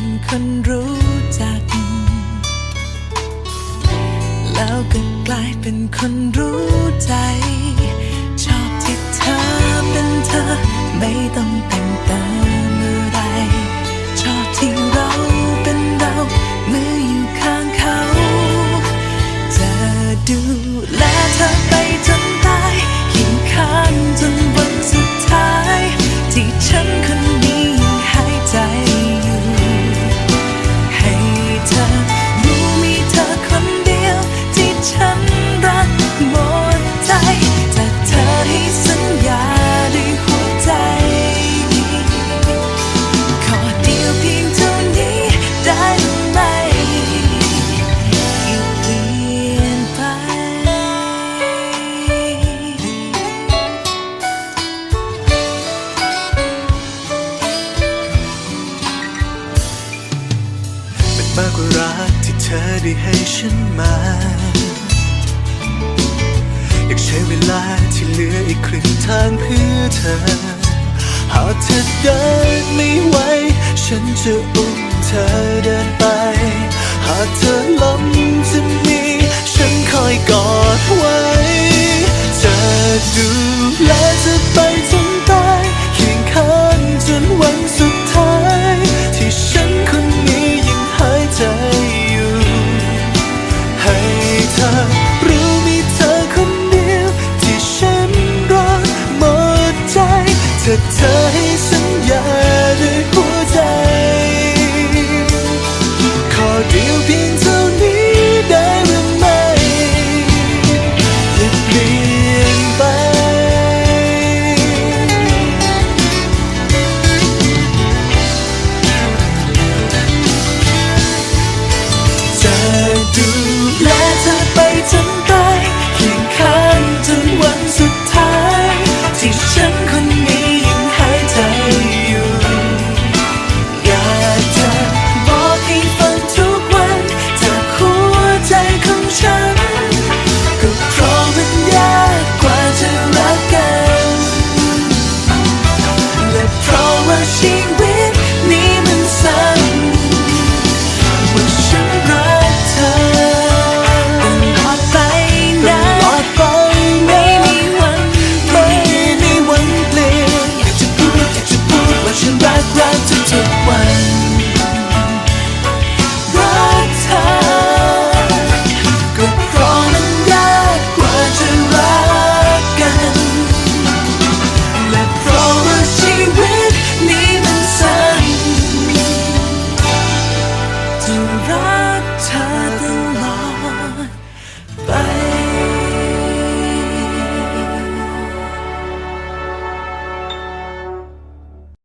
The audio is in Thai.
เป็นคนรู้จัก แล้วก็กลายเป็นคนรู้ใจ ชอบที่เธอเป็นเธอ ไม่ต้องแต่งเติมากกว่ารักที่เธอได้ให้ฉันมา อยากใช้เวลาที่เหลืออีกครึ่งทางเพื่อเธอ หากเธอเดินไม่ไหวฉันจะ สัญญาด้วยหัวใจ ขอเดียวเพียงเท่านี้ได้หรือไม่อย่เปลี่ยนไป จะดูแลเธอไปจน